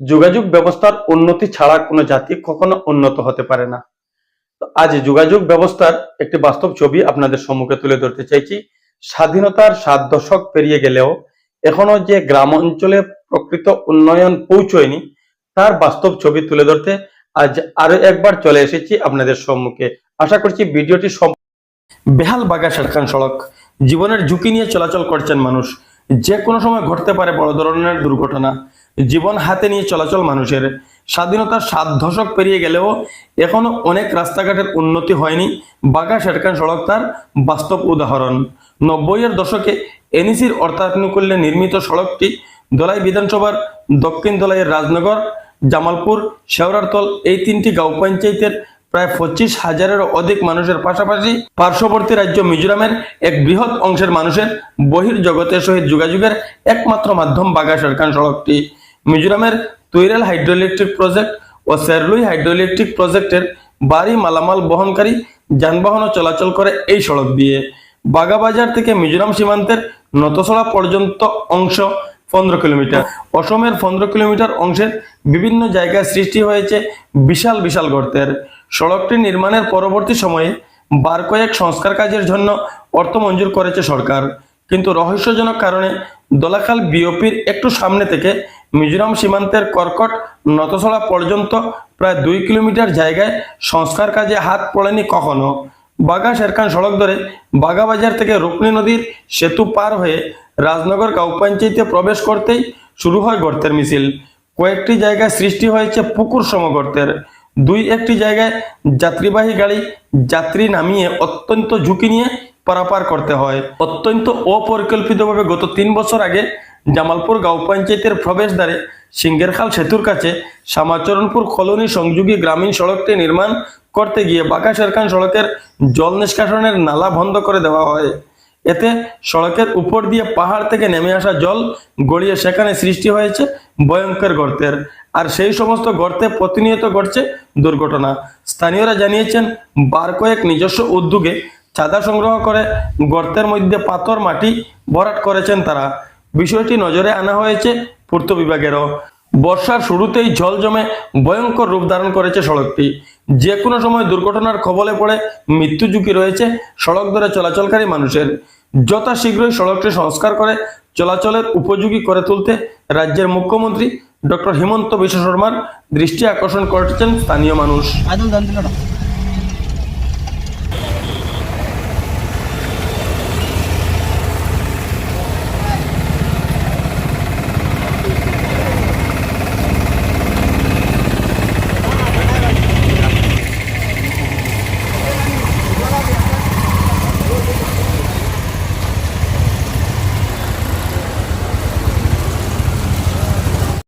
যোগাযোগ ব্যবস্থার উন্নতি ছাড়া কোনো জাতি কখনো উন্নত হতে পারে না। আজ যোগাযোগ ব্যবস্থার একটি বাস্তব ছবি আপনাদের সম্মুখে তুলে ধরতে চাইছি। স্বাধীনতার সাত দশক পেরিয়ে গেলেও এখনও যে গ্রাম অঞ্চলে প্রকৃত উন্নয়ন পৌঁছয়নি, তার বাস্তব ছবি তুলে ধরতে আজ আরও একবার চলে এসেছি আপনাদের সম্মুখে। আশা করছি ভিডিওটি বেহাল বাগা সরকান সড়ক। জীবনের ঝুঁকি নিয়ে চলাচল করছেন মানুষ। যে কোনো সময় ঘটতে পারে বড় ধরনের দুর্ঘটনা। জীবন হাতে নিয়ে চলাচল মানুষের। স্বাধীনতার সাত দশক পেরিয়ে গেলেও এখনও অনেক রাস্তাঘাটের উন্নতি হয়নি। বাঘা সরকান সড়ক তার বাস্তব উদাহরণ। নব্বইয়ের দশকে এনইসির অর্থানুকূল্যে নির্মিত সড়কটি দলাই বিধানসভার দক্ষিণ দলাইয়ের রাজনগর, জামালপুর শেওরারতল এই তিনটি গাঁও পঞ্চায়েতের প্রায় পঁচিশ হাজারেরও অধিক মানুষের পাশাপাশি পার্শ্ববর্তী রাজ্য মিজোরামের এক বৃহৎ অংশের মানুষের বহির জগতের সহিত যোগাযোগের একমাত্র মাধ্যম বাগা সরকান সড়কটি। মিজোরামের তৈরাল হাইড্রোইলেকট্রিক প্রজেক্ট ও সেরলুই হাইড্রোইলেকট্রিক প্রজেক্টের বাড়ি মালামাল বহনকারী যানবাহনও চলাচল করে এই সড়ক দিয়ে। বাগাবাজার থেকে মিজোরাম সীমান্তের নতসড়া পর্যন্ত অংশ পনেরো কিলোমিটার। অসমের পনেরো কিলোমিটার অংশের বিভিন্ন জায়গায় সৃষ্টি হয়েছে বিশাল বিশাল গর্তের। সড়কটি নির্মাণের পরবর্তী সময়ে বার কয়েক সংস্কার কাজের জন্য অর্থ মঞ্জুর করেছে সরকার। কিন্তু রহস্যজনক কারণে দোলাখাল বিওপির একটু সামনে থেকে মিজোরাম সীমান্তের কর্কট নতসড়া পর্যন্ত প্রায় দুই কিলোমিটার জায়গায় সংস্কার কাজে হাত পড়েনি কখনো। বাগা শেরখান সড়ক ধরে বাগাবাজার থেকে রুকনি নদীর সেতু পার হয়ে রাজনগর গাঁও পঞ্চায়েতে প্রবেশ করতেই শুরু হয় গর্তের মিছিল। কয়েকটি জায়গায় সৃষ্টি হয়েছে পুকুর সমগর্তের। দুই একটি জায়গায় যাত্রীবাহী গাড়ি যাত্রী নামিয়ে অত্যন্ত ঝুঁকি নিয়ে পারাপার করতে হয়। অত্যন্ত অপরিকল্পিতভাবে গত তিন বছর আগে জামালপুর গাঁও পঞ্চায়েতের প্রবেশদ্বারে সিঙ্গেরখাল সেতুর কাছে শ্যামাচরণপুর কলোনি সংযোগী গ্রামীণ সড়কটি নির্মাণ করতে গিয়ে বাঁকা শেরখান সড়কের জল নিষ্কাশনের নালা বন্ধ করে দেওয়া হয়। এতে সড়কের উপর দিয়ে পাহাড় থেকে নেমে আসা জল গড়িয়ে সেখানে সৃষ্টি হয়েছে ভয়ঙ্কর গর্তের। আর সেই সমস্ত গর্তে প্রতিনিয়ত ঘটছে দুর্ঘটনা। স্থানীয়রা জানিয়েছেন, বার কয়েক নিজস্ব উদ্যোগে চাঁদা সংগ্রহ করে গর্তের মধ্যে পাথর, মাটি ভরাট করেছেন তারা। বিষয়টি নজরে আনা হয়েছে পূর্ত বিভাগেরও। বর্ষার শুরুতেই জল জমে ভয়ঙ্কর রূপ ধারণ করেছে সড়কটি। যে কোনো সময় দুর্ঘটনার কবলে পড়ে মৃত্যু ঝুঁকি রয়েছে সড়ক ধরে চলাচলকারী মানুষের। যথাশীঘ্রই সড়কটি সংস্কার করে চলাচলের উপযোগী করে তুলতে রাজ্যের মুখ্যমন্ত্রী ডক্টর হিমন্ত বিশ্ব শর্মার দৃষ্টি আকর্ষণ করেছেন স্থানীয় মানুষ।